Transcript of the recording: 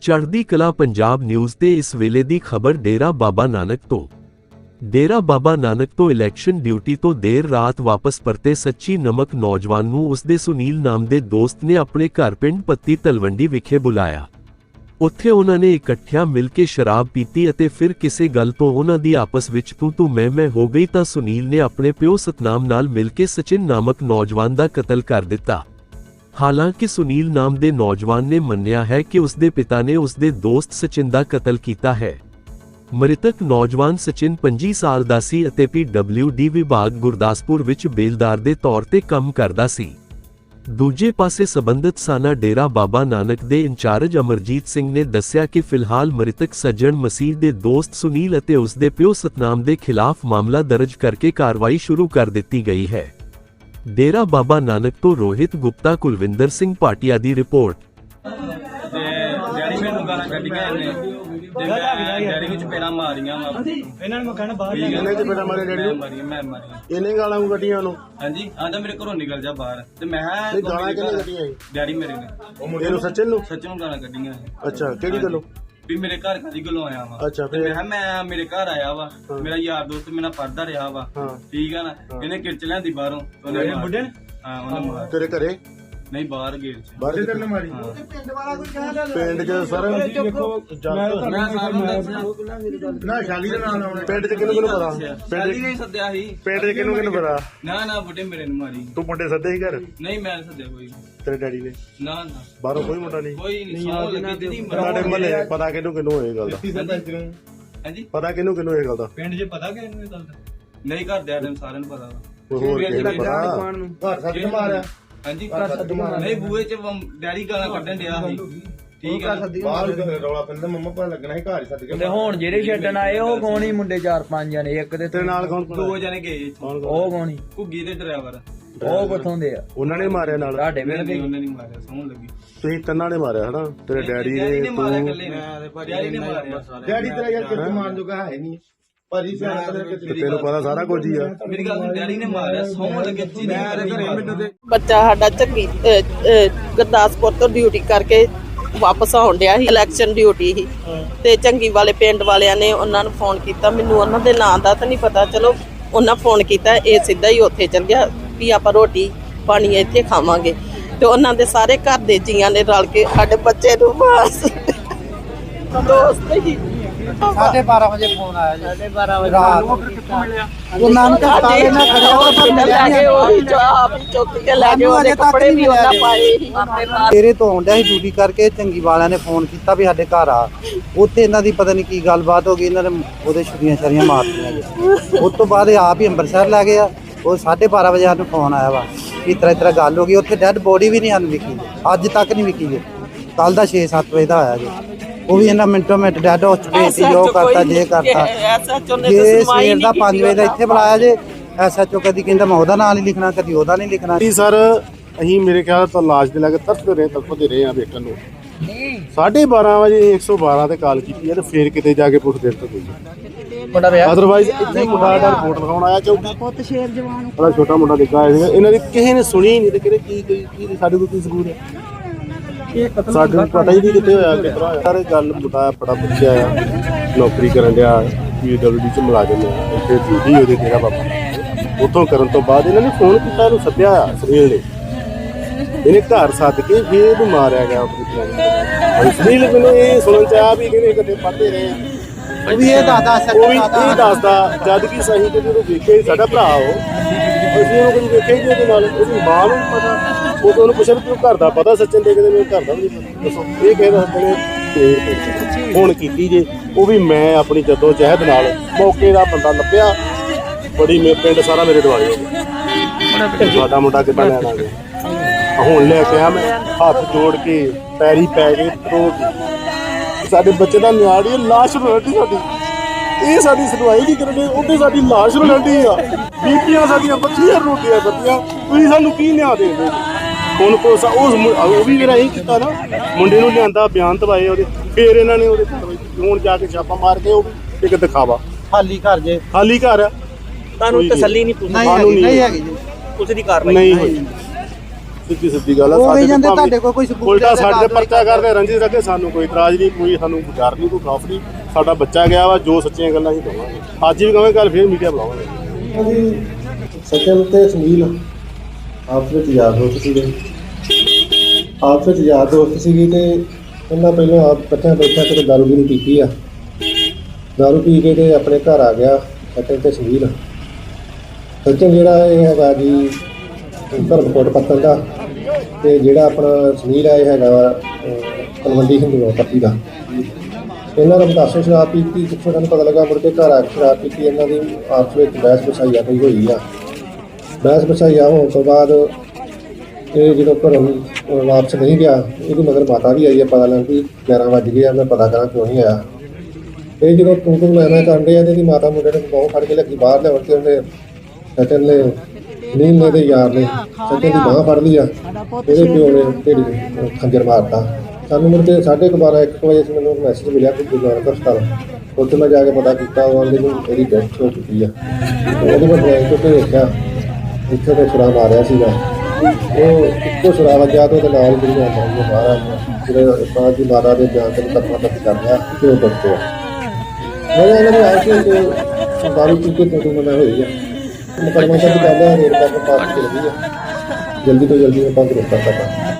ਚੜ੍ਹਦੀ ਕਲਾ ਪੰਜਾਬ ਨਿਊਜ਼ ਤੇ ਇਸ ਵੇਲੇ ਦੀ ਖਬਰ ਡੇਰਾ ਬਾਬਾ ਨਾਨਕ ਤੋਂ। ਡੇਰਾ ਬਾਬਾ ਨਾਨਕ ਤੋਂ ਇਲੈਕਸ਼ਨ ਡਿਊਟੀ ਤੋਂ ਦੇਰ ਰਾਤ ਵਾਪਸ ਪਰਤੇ ਸੱਚੀ ਨਮਕ ਨੌਜਵਾਨ ਨੂੰ ਉਸਦੇ ਸੁਨੀਲ ਨਾਮ ਦੇ ਦੋਸਤ ਨੇ ਆਪਣੇ ਘਰ ਪਿੰਡ ਪੱਤੀ ਤਲਵੰਡੀ ਵਿਖੇ ਬੁਲਾਇਆ। ਉੱਥੇ ਉਹਨਾਂ ਨੇ ਇਕੱਠਿਆਂ ਮਿਲ ਕੇ ਸ਼ਰਾਬ ਪੀਤੀ ਅਤੇ ਫਿਰ ਕਿਸੇ ਗੱਲ ਤੋਂ ਉਹਨਾਂ ਦੀ ਆਪਸ ਵਿੱਚ ਤੂੰ ਤੂੰ ਮੈਂ ਮੈਂ ਹੋ ਗਈ ਤਾਂ ਸੁਨੀਲ ਨੇ ਆਪਣੇ ਪਿਓ ਸਤਨਾਮ ਨਾਲ ਮਿਲ ਕੇ ਸਚਿਨ ਨਾਮਕ ਨੌਜਵਾਨ ਦਾ ਕਤਲ ਕਰ ਦਿੱਤਾ। ਹਾਲਾਂਕਿ ਸੁਨੀਲ ਨਾਮ ਦੇ ਨੌਜਵਾਨ ਨੇ ਮੰਨਿਆ ਹੈ ਕਿ ਉਸਦੇ ਪਿਤਾ ਨੇ ਉਸਦੇ ਦੋਸਤ ਸਚਿਨ ਦਾ ਕਤਲ ਕੀਤਾ ਹੈ। ਮ੍ਰਿਤਕ ਨੌਜਵਾਨ ਸਚਿਨ 25 ਸਾਲ ਦਾ ਸੀ ਅਤੇ ਪੀਡਬਲਯੂਡੀ ਵਿਭਾਗ ਗੁਰਦਾਸਪੁਰ ਵਿੱਚ ਬੇਲਦਾਰ ਦੇ ਤੌਰ ਤੇ ਕੰਮ ਕਰਦਾ ਸੀ। ਦੂਜੇ ਪਾਸੇ ਸਬੰਧਤ ਸਾਨਾ ਡੇਰਾ ਬਾਬਾ ਨਾਨਕ ਦੇ ਇੰਚਾਰਜ ਅਮਰਜੀਤ ਸਿੰਘ ਨੇ ਦੱਸਿਆ ਕਿ ਫਿਲਹਾਲ ਮ੍ਰਿਤਕ ਸੱਜਣ ਮਸੀਹ ਦੇ ਦੋਸਤ ਸੁਨੀਲ ਅਤੇ ਉਸ ਦੇ ਪਿਓ ਸਤਨਾਮ ਦੇ ਖਿਲਾਫ ਮਾਮਲਾ ਦਰਜ ਕਰਕੇ ਕਾਰਵਾਈ ਸ਼ੁਰੂ ਕਰ ਦਿੱਤੀ ਗਈ ਹੈ। ਡੇਰਾ ਬਾਬਾ ਨਾਨਕ ਤੋਂ ਰੋਹਿਤ ਗੁਪਤਾ ਕੁਲਵਿੰਦਰ ਸਿੰਘ ਭਾਟੀਆ ਦੀ ਰਿਪੋਰਟ। ਤੇ ਡੈਡੀ ਮੈਨੂੰ ਗਾਲਾਂ ਕੱਢੀਆਂ ਇਹਨੇ ਤੇ ਮੈਂ ਡੈਡੀ ਵਿੱਚ ਪੇੜਾ ਮਾਰੀਆਂ ਵਾ। ਇਹਨਾਂ ਨੂੰ ਮੈਂ ਕਹਿਣਾ ਬਾਹਰ ਠੀਕ ਹੈ ਜਾ ਨਾ? ਕਿੰਨੇ ਚ ਪੇੜਾਂ ਮਾਰੀਆਂ ਡੈਡੀ। ਨੂੰ? ਮਾਰੀਆਂ ਮੈਂ ਮਾਰੀਆਂ। ਇਹਨੇ ਗਾਲਾਂ ਨੂੰ ਕੱਢੀਆਂ ਨੂੰ ਹਾਂਜੀ ਆਂਦਾ ਮੇਰੇ ਘਰੋਂ ਨਿਕਲ ਜਾ ਬਾਹਰ। ਤੇ ਮੈਂ ਗਾਲਾਂ ਮੇਰੇ ਘਰ- ਕੱਢੀਆਂ ਡੈਡੀ ਮੇਰੇ ਨੇ। ਇਹਨੂੰ ਸੱਚਨ ਨੂੰ ਸੱਚ ਨੂੰ? ਗਾਲਾਂ ਕੱਢੀਆਂ। ਅੱਛਾ ਕਿਹੜੀ ਗੱਲੋਂ? ਵੀ ਮੇਰੇ ਘਰ ਕਦੀ ਗੱਲੋਂ ਆਇਆ ਵਾ। ਅੱਛਾ, ਫਿਰ? ਮੈਂ ਕਿਹਾ ਮੈਂ ਮੇਰੇ ਘਰ ਆਇਆ ਵਾ। ਮੇਰਾ ਯਾਰ ਦੋਸਤ ਮੇਰੇ ਨਾਲ ਪੜਦਾ ਰਿਹਾ ਵਾ। ਠੀਕ ਆ ਨਾ? ਇਹਨੇ ਕਿਰਚ ਲਿਆਂਦੀ ਬਾਹਰੋਂ। ਉਹਨੇ ਇਹਨੇ ਮਾਰ- ਬੁੱਢੇ ਨੇ? ਹਾਂ ਉਹਨੇ ਮਾਰ ਤੇਰੇ ਘਰੇ? ਨਹੀਂ ਬਾਹਰ ਗੇਟ ਚ ਬਾਹਰ ਕਿੱਥੇ ਨੇ ਮਾਰੀ? ਹਾਂ। ਪਿੰਡ ਚ ਸਰ ਮੈਂ ਜੱਟ ਸਾਰਿਆਂ ਨੂੰ ਸ਼ਾਲੀ ਦਾ ਨਾਮ ਆਉਣਾ। ਪਿੰਡ ਚ ਕਿਹਨੂੰ ਕਿਹਨੂੰ ਪਤਾ? ਪਿੰਡ ਨਹੀਂ ਸੱਦਿਆ ਸੀ। ਪਿੰਡ ਚ ਕਿਹਨੂੰ ਕਿਹਨੂੰ ਪਤਾ? ਨਾ ਨਾ ਬੁੱਢੇ ਮੇਰੇ ਨੂੰ ਮਾਰੀ। ਤੂੰ ਮੁੰਡੇ ਸੱਦੇ ਹੀ ਘਰ? ਨਹੀਂ ਮੈਂ ਨੀ ਸੱਦਿਆ ਕੋਈ। ਤੇਰੇ ਡੈਡੀ ਨੇ? ਨਾ ਨਾ। ਬਾਹਰੋਂ ਕੋਈ ਮੁੰਡਾ ਨਹੀਂ? ਕੋਈ ਨਹੀਂ ਸੌ ਲੱਗੀ ਦੀਦੀ ਤੁਹਾਡੇ ਪਤਾ ਕਿਹਨੂੰ ਕਿਹਨੂੰ ਹੋਏ ਗੱਲ ਦਾ। ਹਾਂਜੀ। ਪਤਾ ਕਿਹਨੂੰ ਕਿਹਨੂੰ ਇਹ ਗੱਲ ਦਾ? ਪਿੰਡ 'ਚ ਪਤਾ ਕਿ ਇਹਨੂੰ ਇਹ ਗੱਲ ਦਾ? ਨਹੀਂ ਘਰ ਦੇ ਆਦਮ ਸਾਰਿਆਂ ਨੂੰ ਪਤਾ ਵਾ। ਕੋਈ ਹੋਰ ਕਿਸੇ ਨੂੰ ਪਤਾ? ਘਰ ਸੱਦ ਕੇ ਮਾਰਿਆ। ਹਾਂਜੀ। ਘਰ ਸੱਦ ਨਹੀਂ ਬੂਏ ਚ ਵੰ- ਡੈਡੀ ਗਾਲਾਂ ਕੱਢਣ ਡਿਆ ਸੀ। ਠੀਕ ਆ ਬਾਹਰ ਰੌਲਾ ਪੈਂਦਾ ਮੰਮਾ ਪਤਾ ਲੱਗਣਾ ਸੀ ਘਰ ਸੱਦ ਤੇ ਹੁਣ ਜਿਹੜੇ ਛੱਡਣ ਆਏ ਉਹ ਕੌਣ ਹੀ ਮੁੰਡੇ ਚਾਰ ਪੰਜ ਜਣੇ? ਇੱਕ ਤੇ ਤੇਰੇ ਨਾਲ ਕੌਣ ਦੋ ਜਣੇ ਗਏ ਇੱਥੋਂ। ਉਹ ਕੌਣ ਹੀ ਘੁੱਗੀ ਦੇ ਡਰਾਈਵਰ। ਉਹ ਕਿੱਥੋਂ ਦੇ ਆ? ਉਹਨਾਂ ਨੇ ਮਾਰਿਆ ਨਾਲ। ਤੁਹਾਡੇ ਵੇਲੇ ਨਹੀਂ ਉਹਨੇ ਨਹੀਂ ਮਾਰਿਆ ਸੌਣ ਲੱਗੀ। ਤੁਸੀਂ ਤਿੰਨਾਂ ਨੇ ਮਾਰਿਆ ਹਨਾ? ਤੇਰੇ ਡੈਡੀ ਡੈਡੀ ਨੇ ਨੇ ਮਾਰਿਆ ਤੂੰ। ਇਕੱਲੇ ਨੇ। ਡੈਡੀ ਨੇ ਮਾਰਿਆ। ਡੈਡੀ ਤੇਰਾ ਯਾਰ ਕਿੱਥੇ ਮਾਰਨ ਜੋਗਾ ਹੈ ਨਹੀਂ। ਭਾਜੀ ਸਿਆਣਾ ਤੈਨੂੰ ਪਤਾ ਸਾਰਾ ਕੁਝ ਹੀ ਆ। ਮੇਰੀ ਗੱਲ ਸੁਣ, ਡੈਡੀ ਨੇ ਮਾਰਿਆ ਸੌਣ ਲੱਗੇ ਜੀ ਮੇਰੇ ਘਰੇ ਮੈਨੂੰ ਤੇ ਬੱਚਾ ਸਾਡਾ ਚੰਗੀ ਅਹ, ਅਹ, ਗੁਰਦਾਸਪੁਰ ਤੋਂ ਡਿਊਟੀ ਕਰਕੇ ਵਾਪਸ ਆਉਣ ਡਿਆ ਸੀ ਇਲੈਕਸ਼ਨ ਡਿਊਟੀ ਸੀ। ਤੇ ਚੰਗੀ ਵਾਲੇ ਪਿੰਡ ਵਾਲਿਆਂ ਨੇ ਉਹਨਾਂ ਨੂੰ ਫੋਨ ਕੀਤਾ ਮੈਨੂੰ ਉਹਨਾਂ ਦੇ ਨਾਂ ਦਾ ਤਾਂ ਨਹੀਂ ਪਤਾ ਚਲੋ ਉਹਨਾਂ ਫੋਨ ਕੀਤਾ ਇਹ ਸਿੱਧਾ ਹੀ ਉੱਥੇ ਚਲ ਗਿਆ ਵੀ ਆਪਾਂ ਰੋਟੀ ਪਾਣੀ ਇੱਥੇ ਖਾਵਾਂਗੇ। ਤੇ ਉਹਨਾਂ ਦੇ ਸਾਰੇ ਘਰ ਦੇ ਜੀਆਂ ਨੇ ਰਲ ਕੇ ਸਾਡੇ ਬੱਚੇ ਨੂੰ ਮਾਸ ਦੋਸਤ ਹੀ ਸਾਢੇ 12 ਵਜੇ ਫੋਨ ਆਇਆ ਜੀ। ਸਾਡੇ 12 ਵਜੇ ਰਾਤ। ਉਹ ਨਾਨਕ ਤਾਲੇ ਨਾਲ ਖੜਿਆ ਉਹ ਪਰ ਲੈ ਗਏ ਉਹ ਜੋ ਆਪ ਹੀ ਚੁੱਕ ਕੇ ਲੈ ਗਏ ਉਹਦੇ ਕੱਪੜੇ ਵੀ ਉਹਨਾਂ ਪਾਏ ਸੀ ਤੇਰੇ ਤੋਂ ਆਉਂਦਿਆ ਸੀ ਡਿਊਟੀ ਕਰਕੇ ਚੰਗੀ ਵਾਲਿਆਂ ਨੇ ਫੋਨ ਕੀਤਾ ਵੀ ਸਾਡੇ ਘਰ ਆ। ਉੱਥੇ ਇਹਨਾਂ ਦੀ ਪਤਾ ਨਹੀਂ ਕੀ ਗੱਲਬਾਤ ਹੋ ਗਈ ਇਹਨਾਂ ਨੇ ਉਹਦੇ ਛੁਰੀਆਂ ਛਰੀਆਂ ਮਾਰਤੀਆਂ ਜੀ। ਉਸ ਤੋਂ ਬਾਅਦ ਇਹ ਆਪ ਹੀ ਅੰਮ੍ਰਿਤਸਰ ਲੈ ਗਿਆ ਉਹ 12:30 ਵਜੇ ਸਾਨੂੰ ਫੋਨ ਆਇਆ ਵਾ। ਕਿ ਇਤਰਾ ਇਤਰਾ ਗੱਲ ਹੋ ਗਈ। ਉੱਥੇ ਡੈੱਡ ਬੋਡੀ ਵੀ ਨਹੀਂ ਹਨ ਵਿਕੀ। ਅੱਜ ਤੱਕ ਨਹੀਂ ਵਿਕੀ ਜੀ। ਕੱਲ ਦਾ 6-7 ਵਜੇ ਦਾ ਆਇਆ ਜੀ। ਉਹ ਵੀ ਇਹਨਾਂ ਮਿੰਟੋ ਮਿੰਟ ਡੈੱਡ ਹੋ ਚੁੱਕੇ ਸੀ ਉਹ ਕਰਤਾ ਜੇ ਕਰਤਾ। ਐਸਐਚਓ ਨੇ ਜੇ ਸਵੇਰ ਦਾ ਨਹੀਂ 5 ਵਜੇ ਦਾ ਇੱਥੇ ਬੁਲਾਇਆ ਜੇ ਐਸਐਚਓ ਕਦੀ ਕਹਿੰਦਾ ਮੈਂ ਉਹਦਾ ਨਾਂ ਨਹੀਂ ਲਿਖਣਾ ਕਦੀ ਉਹਦਾ ਨਹੀਂ ਲਿਖਣਾ। ਜੀ ਸਰ ਅਸੀਂ ਮੇਰੇ ਖਿਆਲ ਤੋਂ ਲਾਸ਼ ਦੇ ਲੱਗੇ ਤਰਸਦੇ ਰਹੇ ਤੜਫਦੇ ਰਹੇ ਆ ਵੇਖਣ ਨੂੰ। 12:30 ਵਜੇ 112 ਤੇ ਕਾਲ ਕੀਤੀ ਹੈ ਤੇ ਫੇਰ ਕਿਤੇ ਜਾ ਕੇ ਪੁੱਛ ਦੇਰ ਤੋਂ ਗਈ। ਮੁੰਡਾ ਵਿਆਹ ਅਦਰਵਾਈਜ਼ ਇੱਥੇ ਮੁੰਡਾ ਦਾ ਰਿਪੋਰਟ ਲਿਖਾਉਣ ਆਇਆ ਚੌਕੀ ਪੁੱਤ ਸ਼ੇਰ ਜਵਾਨ। ਬੜਾ ਛੋਟਾ ਮੁੰਡਾ ਸੀਗਾ। ਇਹਨਾਂ ਦੀ ਕਿਸੇ ਨੇ ਸੁਣੀ ਨਹੀਂ ਤੇ ਕਿਹੜੇ ਕੀ ਕੀ ਕੀ ਸਾਡੇ ਕੋਲ ਕੀ ਸਬੂਤ ਹੈ? ਸਾਡੇ ਨੂੰ ਪਤਾ ਹੀ ਨਹੀਂ ਕਿੱਥੇ ਹੋਇਆ ਕਿਤਰਾ ਹੋਇਆ। ਸਾਰੇ ਗੱਲ ਮੁੰਡਾ ਬੜਾ ਬੱਚਾ ਆ ਨੌਕਰੀ ਕਰਨ ਡਿਆ ਪੀਡਬਲਯੂਡੀ ਚ ਮੁਲਾਜ਼ਮ ਹੈ ਇੱਥੇ ਡਿਊਟੀ ਉਹਦੇ ਤੇਰਾ ਬਾਬਾ। ਉੱਥੋਂ ਕਰਨ ਤੋਂ ਬਾਅਦ ਇਹਨਾਂ ਨੇ ਫੋਨ ਕੀਤਾ ਇਹਨੂੰ ਸੱਦਿਆ ਆ ਸੁਨੀਲ ਨੇ। ਇਹਨੇ ਘਰ ਸੱਦ ਕੇ ਫੇਰ ਇਹਨੂੰ ਮਾਰਿਆ ਗਿਆ ਆਪਣੀ ਪਲਾਨ ਸੁਨੀਲ ਮੈਨੂੰ ਇਹ ਸੁਣਨ ਚ ਆਇਆ ਵੀ ਕਿਹਨੇ ਇਕੱਠੇ ਪੜ੍ਹਦੇ ਰਹੇ ਆ। ਉਹ ਵੀ ਇਹ ਦਾਦਾ ਉਹ ਵੀ ਇਹ ਦੱਸਦਾ ਜਦ ਕਿ ਸਹੀ ਕਿ ਜਦੋਂ ਵੇਖਿਆ ਹੀ ਸਾਡਾ ਭਰਾ ਉਹ ਅਸੀਂ ਉਹਨੂੰ ਕਦੀ ਵੇਖਿਆ ਹੀ ਨਹੀਂ ਉਹਦੇ ਨਾਲ ਉਹਦੀ ਮਾਂ ਨੂੰ ਵੀ ਪਤਾ ਉਹ ਤੋਂ ਉਹਨੂੰ ਪੁੱਛਿਆ ਵੀ ਤੂੰ ਘਰ ਦਾ ਪਤਾ ਸੱਚਨ ਦੇ ਕਿਤੇ ਮੈਨੂੰ ਘਰ ਦਾ ਵੀ ਨਹੀਂ ਪਤਾ ਦੱਸੋ ਇਹ ਕਹਿ ਦੱਸਦੇ ਨੇ ਤੇ ਹੁਣ ਕੀਤੀ ਜੇ ਉਹ ਵੀ ਮੈਂ ਆਪਣੀ ਜੱਦੋ ਜਹਿਦ ਨਾਲ ਮੌਕੇ ਦਾ ਬੰਦਾ ਲੱਭਿਆ, ਬੜੀ ਮੇ ਪਿੰਡ ਸਾਰਾ ਮੇਰੇ ਦੁਆਲੇ ਹੋ ਗਿਆ ਸਾਡਾ ਮੁੰਡਾ ਕਿੱਦਾਂ ਲੈਣ ਆ ਗਿਆ ਹੁਣ ਲੈ ਕੇ ਆ ਮੈਂ, ਹੱਥ ਜੋੜ ਕੇ ਪੈਰੀ ਪੈ ਕੇ ਰੋ ਸਾਡੇ ਬੱਚੇ ਦਾ ਨਿਆੜੀ ਲਾਸ਼ ਰੋਲਦੀ ਸਾਡੀ। ਇਹ ਸਾਡੀ ਸੁਣਵਾਈ ਨਹੀਂ ਕਰਦੇ ਉਹਦੇ ਸਾਡੀ ਲਾਸ਼ ਰੋਲਦੀ ਆ। ਬੀਬੀਆਂ ਸਾਡੀਆਂ ਬੱਚੀਆਂ ਰੋਟੀਆਂ ਬੱਤੀਆਂ ਤੁਸੀਂ ਸਾਨੂੰ ਕੀ ਨਿਆਂ ਦੇਂਦੇ ਹੁਣ ਕੋ ਸਾ- ਉਸ ਮੁੰ- ਉਹ ਵੀ ਮੇਰਾ ਇਹ ਕੀਤਾ ਨਾ ਮੁੰਡੇ ਨੂੰ ਲਿਆਂਦਾ ਬਿਆਨ ਦਵਾਏ ਉਹਦੇ ਫੇਰ ਇਹਨਾਂ ਨੇ ਉਹਦੇ ਹੁਣ ਜਾ ਕੇ ਛਾਪਾ ਮਾਰ ਕੇ ਉਹ ਵੀ ਇੱਕ ਦਿਖਾਵਾ। ਖਾਲੀ ਘਰ ਜੇ। ਖਾਲੀ ਘਰ ਆ। ਤੁਹਾਨੂੰ ਤਸੱਲੀ ਨਹੀਂ ਪੁੱਛੀ ਨਹੀਂ ਹੈਗੀ ਨਹੀਂ ਨਹੀਂ ਹੈਗੀ। ਜੀ। ਪੁਲਿਸ ਦੀ ਕਾਰਵਾਈ ਨਹੀਂ ਹੋਈ। ਸਿੱਧੀ ਸਿੱਧੀ ਗੱਲ ਆ ਜਾਂਦੇ ਭਾਵੇਂ ਤੁਹਾਡੇ ਕੋਲ ਕੋਈ ਸਬੂਤ ਉਲਟਾ ਸਾਡੇ ਪਰਚਾ ਕਰਦੇ ਰੰਜਿਤ ਰੱਖੇ ਸਾਨੂੰ ਕੋਈ ਇਤਰਾਜ਼ ਨਹੀਂ ਕੋਈ ਸਾਨੂੰ ਡਰ ਨਹੀਂ ਕੋਈ ਖੌਫ ਨਹੀਂ। ਸਾਡਾ ਬੱਚਾ ਗਿਆ ਵਾ ਜੋ ਸੱਚੀਆਂ ਗੱਲਾਂ ਹੀ ਕਹਾਂਗੇ। ਅੱਜ ਵੀ ਕਹਾਂਗੇ ਕੱਲ ਫੇਰ ਮੀਡੀਆ ਬੁਲਾਵਾਂਗੇ। ਸਚਨ ਤੇ ਸੁਨੀਲ ਆਪਸ ਵਿੱਚ ਯਾਰ ਦੋਸਤ ਸੀਗੇ ਆਪਸ ਵਿੱਚ ਯਾਰ ਦੋਸਤ ਸੀਗੇ ਤੇ ਉਹਨਾਂ ਪਹਿਲਾਂ ਆਪ ਇਕੱਠਿਆਂ ਬੈਠਾ ਤੇ ਦਾਰੂ ਵੀ ਪੀਤੀ ਆ। ਦਾਰੂ ਪੀ ਕੇ ਤੇ ਆਪਣੇ ਘਰ ਆ ਗਿਆ ਸਚਨ ਤੇ ਸੁਨੀਲ। ਸਚਨ ਜਿਹੜਾ ਇਹ ਹੈਗਾ ਜੀ ਧਰਮਕੋਟ ਪੱਤਨ ਦਾ ਤੇ ਜਿਹੜਾ ਆਪਣਾ ਸੁਨੀਲ ਆ ਇਹ ਹੈਗਾ ਵਾ, ਤਲਵੰਡੀ ਹਿੰਦੂ ਪੱਤੀ ਦਾ। ਇਹਨਾਂ ਨੇ ਮਤਾਸਰ ਸ਼ਰਾਬ ਪੀਤੀ ਜਿੱਥੋਂ ਸਾਨੂੰ ਪਤਾ ਲੱਗਾ ਮੁੜ ਕੇ ਘਰ ਆ ਕੇ ਸ਼ਰਾਬ ਪੀਤੀ ਇਹਨਾਂ ਦੀ ਆਪਸ ਵਿੱਚ ਬਹਿਸ ਬਸਾਈਆ ਕੋਈ ਹੋਈ ਆ। ਬਹਿਸ ਬਸਾਈਆ ਹੋਣ ਤੋਂ ਬਾਅਦ ਇਹ ਜਦੋਂ ਘਰੋਂ ਵਾਪਸ ਨਹੀਂ ਗਿਆ ਇਹਦੀ ਮਗਰ ਮਾਤਾ ਵੀ ਆਈ ਆ ਪਤਾ ਲੱਗ ਵੀ 11 ਵਜ ਗਏ ਆ ਮੈਂ ਪਤਾ ਕਰਾਂ ਕਿਉਂ ਨਹੀਂ ਆਇਆ। ਇਹ ਜਦੋਂ ਤੂੰ ਤੂੰ ਮੈਂ ਮੈਂ ਕਰਨ ਡਿਆ ਤੇ ਇਹਦੀ ਮਾਤਾ ਮੁੰਡੇ ਨੇ ਬਾਹੋਂ ਫੜ ਕੇ ਲੱਗੀ ਬਾਹਰ ਲਿਆਉਣ ਤੇ ਉਹਨੇ ਸਚਨ ਨੇ ਨੀਲ ਨੇ ਦੇ ਯਾਰ ਨੇ ਸਚਨ ਦੀ ਬਾਹ ਫੜ ਲਈ ਆ ਇਹਦੇ ਪਿਓ ਨੇ ਢੇੜੀ ਖੰਜਰ ਮਾਰਤਾ। ਸਾਨੂੰ ਮੁੜ ਕੇ 12:30 1 ਵਜੇ ਸੀ ਮੈਨੂੰ ਮੈਸੇਜ ਮਿਲਿਆ ਕਿ ਗੁਰਦੁਆਰਾ ਹਸਪਤਾਲ। ਉੱਥੇ ਮੈਂ ਜਾ ਕੇ ਪਤਾ ਕੀਤਾ ਉਹਨਾਂ ਆਂਦੇ ਨੂੰ ਇਹਦੀ ਡੈਥ ਹੋ ਚੁੱਕੀ ਆ। ਤੇ ਉਹਦੇ ਮੈਂ ਬ੍ਰੇਕ ਤੇ ਦੇਖਿਆ, ਇੱਥੇ ਤੇ ਆ ਰਿਹਾ ਸੀਗਾ। ਉਹ ਇੱਕੋ ਸ਼ਰਾਬ ਵੱਜਾ ਤੇ ਉਹਦੇ ਨਾਲ ਜਿਹੜੀਆਂ ਆਉਂਦੀਆਂ ਬਾਹਰ ਆ ਜਿਹੜੇ ਬਾਅਦ ਦੀ ਮਾਤਾ ਦੇ ਬਿਆਨ ਤੇ ਤੱਕ ਤੱਕ ਕਰ ਰਿਹਾ ਤੇ ਉਹ ਬੱਚੇ ਮੈਂ ਇਹਨਾਂ ਨੂੰ ਆਇਆ ਕਿ ਦਾਰੂ ਪੀ ਤੋਂ ਮੈਂ ਹੋਈ ਆ। ਮੁਕਰਮਾ ਸਾਹਿਬ ਕਹਿੰਦਾ ਰੇਡ ਕਰਨ ਪਾਸ ਚਲ ਗਈ ਆ। ਜਲਦੀ ਤੋਂ ਜਲਦੀ ਆਪਾਂ ਗ੍ਰਿਫਤਾਰ ਕਰਨਾ